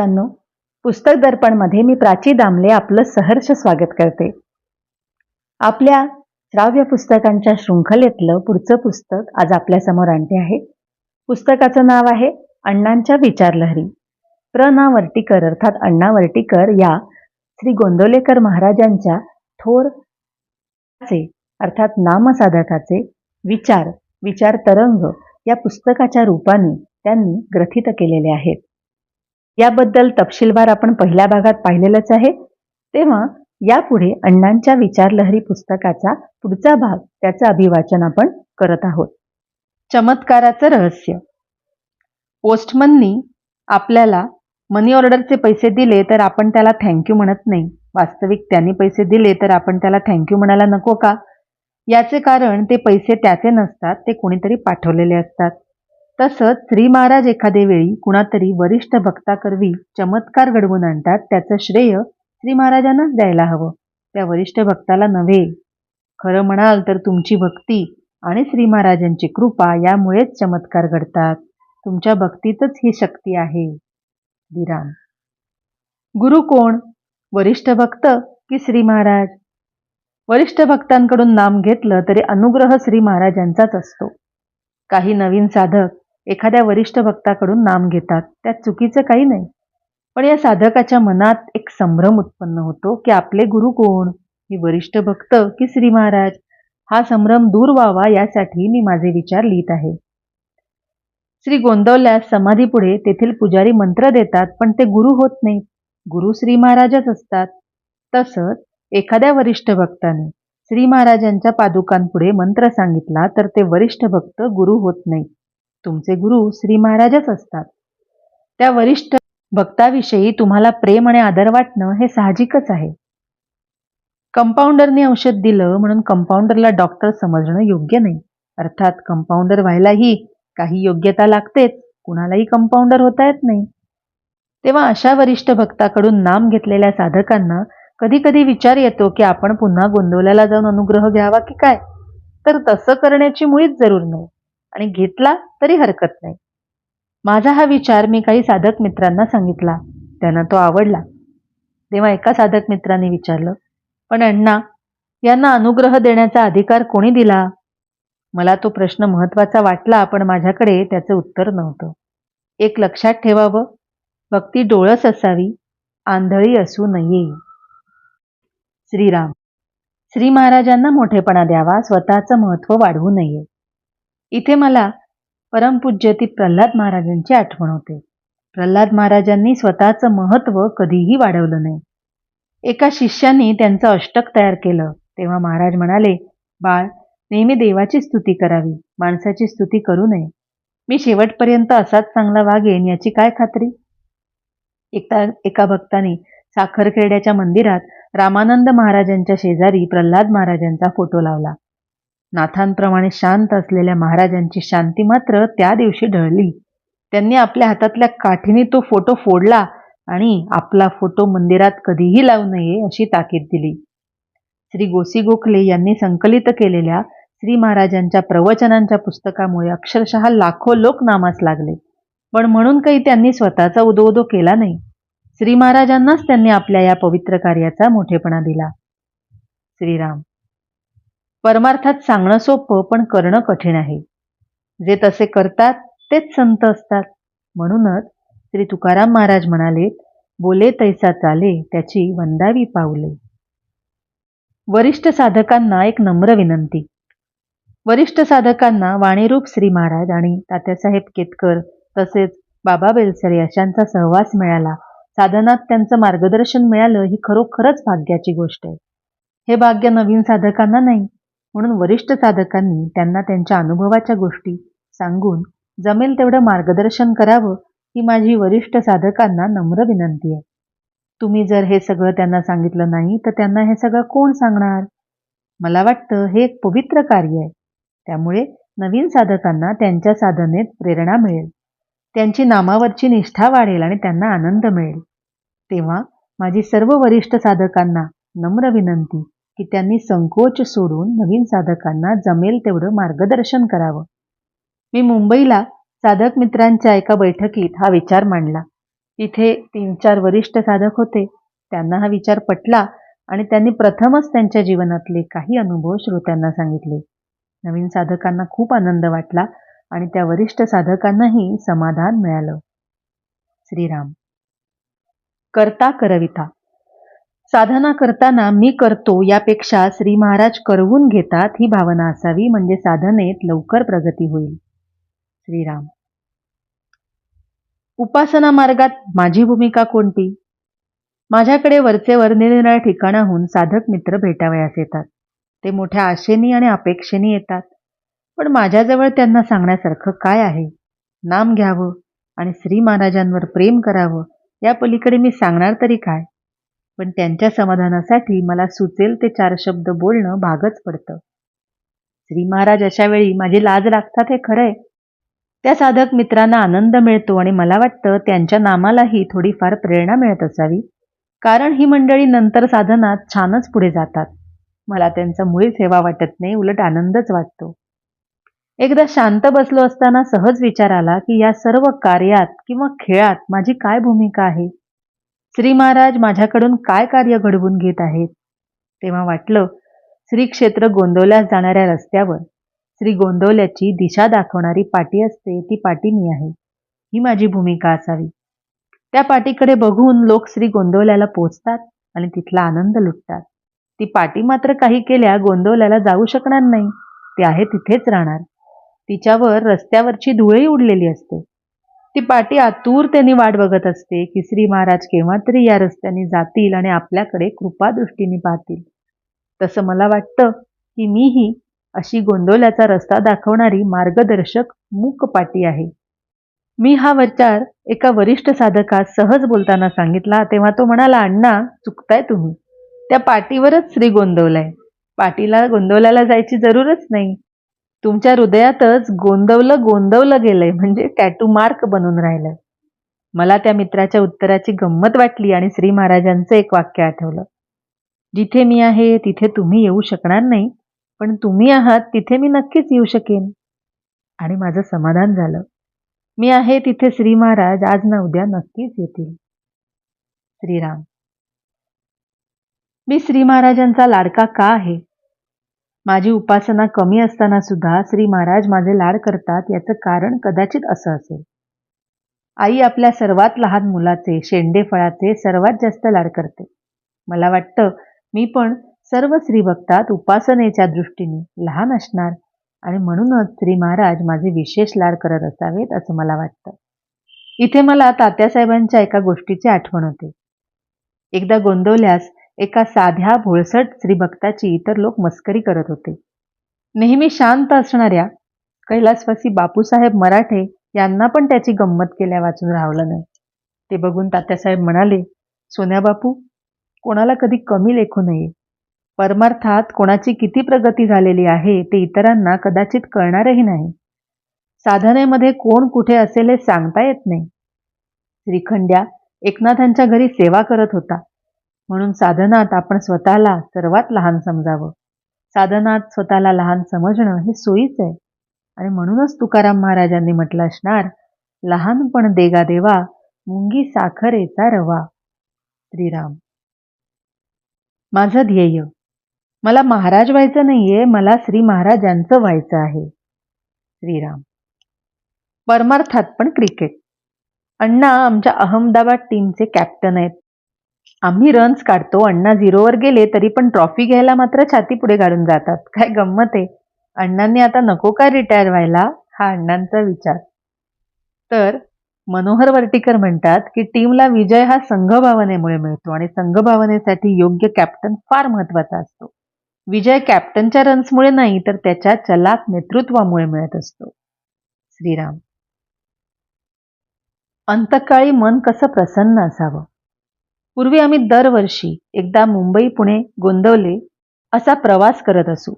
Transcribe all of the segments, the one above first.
मित्रांनो पुस्तक दर्पणमध्ये मी प्राची दामले आपलं सहर्ष स्वागत करते. आपल्या श्राव्य पुस्तकांच्या शृंखलेतलं पुढचं पुस्तक आज आपल्यासमोर आणते आहे. पुस्तकाचं नाव आहे अण्णांच्या विचारलहरी. प्र. ना वर्टीकर अर्थात अण्णा वर्टीकर या श्री गोंदवलेकर महाराजांच्या थोर चे अर्थात नामसाधकाचे विचार विचार तरंग या पुस्तकाच्या रूपाने त्यांनी ग्रथित केलेले आहेत. याबद्दल तपशीलवार आपण पहिल्या भागात पाहिलेलंच आहे. तेव्हा यापुढे अण्णांच्या विचारलहरी पुस्तकाचा पुढचा भाग त्याचं अभिवाचन आपण करत आहोत. चमत्काराचं रहस्य. पोस्टमननी आपल्याला मनी ऑर्डरचे पैसे दिले तर आपण त्याला थँक्यू म्हणत नाही. वास्तविक त्यांनी पैसे दिले तर आपण त्याला थँक्यू म्हणायला नको का? याचे कारण ते पैसे त्याचे नसतात ते कोणीतरी पाठवलेले असतात. तसंच श्री महाराज एखादे वेळी कुणातरी वरिष्ठ भक्ताकरवी चमत्कार घडवून आणतात त्याचं श्रेय श्री महाराजांनाच द्यायला हवं. त्या वरिष्ठ भक्ताला नव्हे. खरं म्हणाल तर तुमची भक्ती आणि श्री महाराजांची कृपा यामुळेच चमत्कार घडतात. तुमच्या भक्तीतच ही शक्ती आहे. विराम गुरु कोण? वरिष्ठ भक्त की श्री महाराज? वरिष्ठ भक्तांकडून नाम घेतलं तरी अनुग्रह श्री महाराजांचाच असतो. काही नवीन साधक एखाद्या वरिष्ठ भक्ताकडून नाम घेतात. त्यात चुकीचं काही नाही. पण या साधकाच्या मनात एक संभ्रम उत्पन्न होतो की आपले गुरु कोण? ही वरिष्ठ भक्त की श्री महाराज? हा संभ्रम दूर व्हावा यासाठी मी माझे विचार लिहित आहे. श्री गोंदवल्यास समाधीपुढे तेथील पुजारी मंत्र देतात पण ते गुरु होत नाहीत गुरु श्री महाराजच असतात. तसंच एखाद्या वरिष्ठ भक्ताने श्री महाराजांच्या पादुकांपुढे मंत्र सांगितला तर ते वरिष्ठ भक्त गुरु होत नाहीत. तुमचे गुरु श्री महाराजच असतात. त्या वरिष्ठ भक्ताविषयी तुम्हाला प्रेम आणि आदर वाटणं हे साहजिकच आहे. कंपाऊंडरने औषध दिलं म्हणून कंपाऊंडरला डॉक्टर समजणं योग्य नाही. अर्थात कंपाऊंडर व्हायलाही काही योग्यता लागतेच कुणालाही कंपाऊंडर होता येत नाही. तेव्हा अशा वरिष्ठ भक्ताकडून नाम घेतलेल्या साधकांना कधी कधी विचार येतो की आपण पुन्हा गोंदवल्याला जाऊन अनुग्रह घ्यावा की काय? तर तसं करण्याची मुळीच जरूर नाही. आणि घेतला तरी हरकत नाही. माझा हा विचार मी काही साधक मित्रांना सांगितला. त्यांना तो आवडला. तेव्हा एका साधक मित्राने विचारलं पण अण्णा यांना अनुग्रह देण्याचा अधिकार कोणी दिला? मला तो प्रश्न महत्त्वाचा वाटला पण माझ्याकडे त्याचं उत्तर नव्हतं. एक लक्षात ठेवावं. भक्ती डोळस असावी आंधळी असू नये. श्रीराम श्री महाराजांना मोठेपणा द्यावा स्वतःचं महत्त्व वाढवू नये. इथे मला परमपूज्यती प्रल्हाद महाराजांची आठवण होते. प्रल्हाद महाराजांनी स्वतःचं महत्त्व कधीही वाढवलं नाही. एका शिष्याने त्यांचं अष्टक तयार केलं. तेव्हा महाराज म्हणाले बाळ नेहमी देवाची स्तुती करावी. माणसाची स्तुती करू नये. मी शेवटपर्यंत असाच चांगला वागेन याची काय खात्री? एकदा एका भक्ताने साखरखेड्याच्या मंदिरात रामानंद महाराजांच्या शेजारी प्रल्हाद महाराजांचा फोटो लावला. नाथांप्रमाणे शांत असलेल्या महाराजांची शांती मात्र त्या दिवशी ढळली. त्यांनी आपल्या हातातल्या काठीने तो फोटो फोडला आणि आपला फोटो मंदिरात कधीही लावू नये अशी ताकीद दिली. श्री गोसी गोखले यांनी संकलित केलेल्या श्री महाराजांच्या प्रवचनांच्या पुस्तकामुळे अक्षरशः लाखो लोक नामास लागले. पण म्हणून काही त्यांनी स्वतःचा उदो केला नाही. श्री महाराजांनाच त्यांनी आपल्या या पवित्र कार्याचा मोठेपणा दिला. श्रीराम. परमार्थात सांगणं सोपं पण करणं कठीण आहे. जे तसे करतात तेच संत असतात. म्हणूनच श्री तुकाराम महाराज म्हणाले बोले तैसा चाले त्याची वंदावी पावले. वरिष्ठ साधकांना एक नम्र विनंती. वरिष्ठ साधकांना वाणीरूप श्री महाराज आणि तात्यासाहेब केतकर तसेच बाबा बेलसरे अशांचा सहवास मिळाला. साधनात त्यांचं मार्गदर्शन मिळालं ही खरोखरच भाग्याची गोष्ट आहे. हे भाग्य नवीन साधकांना नाही म्हणून वरिष्ठ साधकांनी त्यांना त्यांच्या अनुभवाच्या गोष्टी सांगून जमेल तेवढं मार्गदर्शन करावं ही माझी वरिष्ठ साधकांना नम्र विनंती आहे. तुम्ही जर हे सगळं त्यांना सांगितलं नाही तर त्यांना हे सगळं कोण सांगणार? मला वाटतं हे एक पवित्र कार्य आहे. त्यामुळे नवीन साधकांना त्यांच्या साधनेत प्रेरणा मिळेल. त्यांची नामावरची निष्ठा वाढेल आणि त्यांना आनंद मिळेल. तेव्हा माझी सर्व वरिष्ठ साधकांना नम्र विनंती. की त्यांनी संकोच सोडून नवीन साधकांना जमेल तेवढं मार्गदर्शन करावं. मी मुंबईला साधक मित्रांच्या एका बैठकीत हा विचार मांडला. तिथे तीन चार वरिष्ठ साधक होते. त्यांना हा विचार पटला आणि त्यांनी प्रथमच त्यांच्या जीवनातले काही अनुभव श्रोत्यांना सांगितले. नवीन साधकांना खूप आनंद वाटला आणि त्या वरिष्ठ साधकांनाही समाधान मिळालं. श्रीराम. करता करविता. साधना करताना मी करतो यापेक्षा श्री महाराज करवून घेतात ही भावना असावी म्हणजे साधनेत लवकर प्रगती होईल. श्रीराम. उपासना मार्गात माझी भूमिका कोणती? माझ्याकडे वरचेवर निरनिराळ्या ठिकाणाहून साधक मित्र भेटावयास येतात. ते मोठ्या आशेनी आणि अपेक्षेने येतात. पण माझ्याजवळ त्यांना सांगण्यासारखं काय आहे? नाम घ्यावं आणि श्री महाराजांवर प्रेम करावं या पलीकडे मी सांगणार तरी काय? पण त्यांच्या समाधानासाठी मला सुचेल ते चार शब्द बोलणं भागच पडतं. श्री महाराज अशा वेळी माझी लाज राखतात हे खरंय. त्या साधक मित्रांना आनंद मिळतो आणि मला वाटतं त्यांच्या नामालाही थोडीफार प्रेरणा मिळत असावी. कारण ही मंडळी नंतर साधनात छानच पुढे जातात. मला त्यांचा मुळीच हेवा वाटत नाही उलट आनंदच वाटतो. एकदा शांत बसलो असताना सहज विचार आला की या सर्व कार्यात किंवा खेळात माझी काय भूमिका आहे? श्री महाराज माझ्याकडून काय कार्य घडवून घेत आहेत? तेव्हा वाटलं श्री क्षेत्र गोंदवल्यास जाणाऱ्या रस्त्यावर श्री गोंदवल्याची दिशा दाखवणारी पाटी असते ती पाटी मी आहे. ही माझी भूमिका असावी. त्या पाटीकडे बघून लोक श्री गोंदवल्याला पोचतात आणि तिथला आनंद लुटतात. ती पाटी मात्र काही केल्या गोंदवल्याला जाऊ शकणार नाही. ती आहे तिथेच राहणार. तिच्यावर रस्त्यावरची धुळही उडलेली असते. ती पाटी आतुरतेने वाट बघत असते की श्री महाराज केव्हा तरी या रस्त्याने जातील आणि आपल्याकडे कृपादृष्टीने पाहतील. तसं मला वाटतं की मीही अशी गोंदवल्याचा रस्ता दाखवणारी मार्गदर्शक मूक पाटी आहे. मी हा विचार एका वरिष्ठ साधकास सहज बोलताना सांगितला तेव्हा तो म्हणाला अण्णा चुकताय तुम्ही. त्या पाटीवरच श्री गोंदवलाय. पाटीला गोंदवल्याला जायची जरूरच नाही. तुमच्या हृदयातच गोंदवलं गोंदवलं गेलंय. म्हणजे टॅटू मार्क बनून राहिलंय मला त्या मित्राच्या उत्तराची गंमत वाटली आणि श्री महाराजांचं एक वाक्य आठवलं. जिथे मी आहे तिथे तुम्ही येऊ शकणार नाही. पण तुम्ही आहात तिथे मी नक्कीच येऊ शकेन. आणि माझं समाधान झालं. मी आहे तिथे श्री महाराज. आज ना उद्या नक्कीच येतील. श्रीराम. मी श्री महाराजांचा लाडका का आहे? माझी उपासना कमी असताना सुद्धा श्री महाराज माझे लाड करतात याचं कारण कदाचित असं असेल. आई आपल्या सर्वात लहान मुलाचे शेंडे फळाचे सर्वात जास्त लाड करते. मला वाटतं मी पण सर्व श्रीभक्तात उपासनेच्या दृष्टीने लहान असणार आणि म्हणूनच श्री महाराज माझे विशेष लाड करत असावेत असं मला वाटतं. इथे मला तात्यासाहेबांच्या एका गोष्टीची आठवण होते. एकदा गोंदवल्यास एका साध्या भोळसट श्रीभक्ताची इतर लोक मस्करी करत होते. नेहमी शांत असणाऱ्या कैलासवासी बापूसाहेब मराठे यांना पण त्याची गंमत केल्या वाचून राहवलं नाही. ते बघून तात्यासाहेब म्हणाले सोन्या बापू कोणाला कधी कमी लेखू नये. परमार्थात कोणाची किती प्रगती झालेली आहे ते इतरांना कदाचित कळणारही नाही. साधनेमध्ये कोण कुठे असेल हे सांगता येत नाही. श्रीखंड्या एकनाथांच्या घरी सेवा करत होता. म्हणून साधनात आपण स्वतःला सर्वात लहान समजावं. साधनात स्वतःला लहान समजणं हे सोयीच आहे. आणि म्हणूनच तुकाराम महाराजांनी म्हटलं असणार लहानपण देगा देवा मुंगी साखरेचा रवा. श्रीराम. माझं ध्येय मला महाराज व्हायचं नाहीये मला श्री महाराजांचं व्हायचं आहे. श्रीराम. परमार्थात पण क्रिकेट. अण्णा आमच्या अहमदाबाद टीमचे कॅप्टन आहेत. आम्ही रन्स काढतो अण्णा झिरोवर गेले तरी पण ट्रॉफी घ्यायला मात्र छाती पुढे काढून जातात. काय गंमत आहे. अण्णांनी आता नको काय रिटायर व्हायला? हा अण्णांचा विचार. तर मनोहर वर्टीकर म्हणतात की टीमला विजय हा संघभावनेमुळे मिळतो आणि संघभावनेसाठी योग्य कॅप्टन फार महत्त्वाचा असतो. विजय कॅप्टनच्या रन्समुळे नाही तर त्याच्या चलाक नेतृत्वामुळे मिळत असतो. श्रीराम. अंतकाळी मन कसं प्रसन्न असावं? पूर्वी आम्ही दरवर्षी एकदा मुंबई पुणे गोंदवले असा प्रवास करत असू.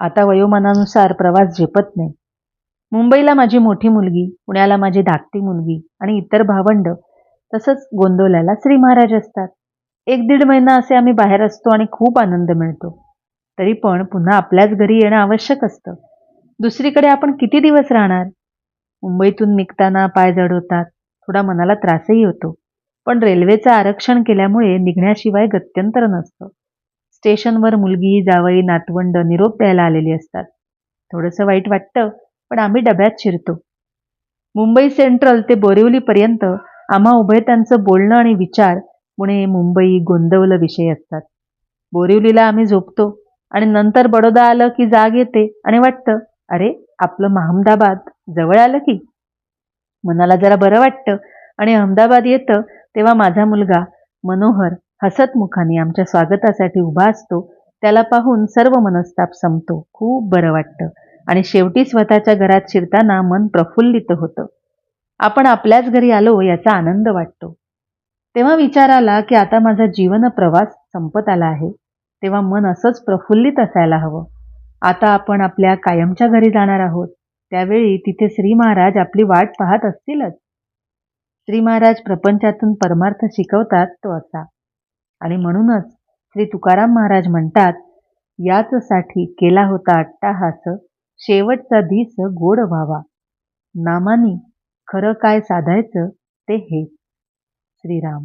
आता वयोमानानुसार प्रवास झेपत नाही. मुंबईला माझी मोठी मुलगी पुण्याला माझी धाकटी मुलगी आणि इतर भावंड तसंच गोंदवल्याला श्री महाराज असतात. एक दीड महिना असे आम्ही बाहेर असतो आणि खूप आनंद मिळतो. तरी पण पुन्हा आपल्याच घरी येणं आवश्यक असतं. दुसरीकडे आपण किती दिवस राहणार? मुंबईतून निघताना पाय जड होतात थोडा मनाला त्रासही होतो. पण रेल्वेचं आरक्षण केल्यामुळे निघण्याशिवाय गत्यंतर नसतं. स्टेशनवर मुलगी जावई नातवंड निरोप द्यायला आलेली असतात. थोडंसं वाईट वाटतं पण आम्ही डब्यात शिरतो. मुंबई सेंट्रल ते बोरिवलीपर्यंत आम्हा उभयतांचं बोलणं आणि विचार पुणे मुंबई गोंदवलं विषय असतात. बोरिवलीला आम्ही झोपतो आणि नंतर बडोदा आलं की जाग येते आणि वाटतं अरे आपलं अहमदाबाद जवळ आलं की? मनाला जरा बरं वाटतं आणि अहमदाबाद येतं तेव्हा माझा मुलगा मनोहर हसतमुखाने आमच्या स्वागतासाठी उभा असतो. त्याला पाहून सर्व मनस्ताप संपतो. खूप बरं वाटतं. आणि शेवटी स्वतःच्या घरात शिरताना मन प्रफुल्लित होतं. आपण आपल्याच घरी आलो याचा आनंद वाटतो. तेव्हा विचार आला की आता माझा जीवन प्रवास संपत आला आहे. तेव्हा मन असंच प्रफुल्लित असायला हवं. आता आपण आपल्या कायमच्या घरी जाणार आहोत. त्यावेळी तिथे श्री महाराज आपली वाट पाहत असतीलच. श्री महाराज प्रपंचातून परमार्थ शिकवतात तो असा. आणि म्हणूनच श्री तुकाराम महाराज म्हणतात याचसाठी केला होता अट्टाहास शेवटचा धीस गोड व्हावा. नामानी खरं काय साधायचं ते हे. श्रीराम.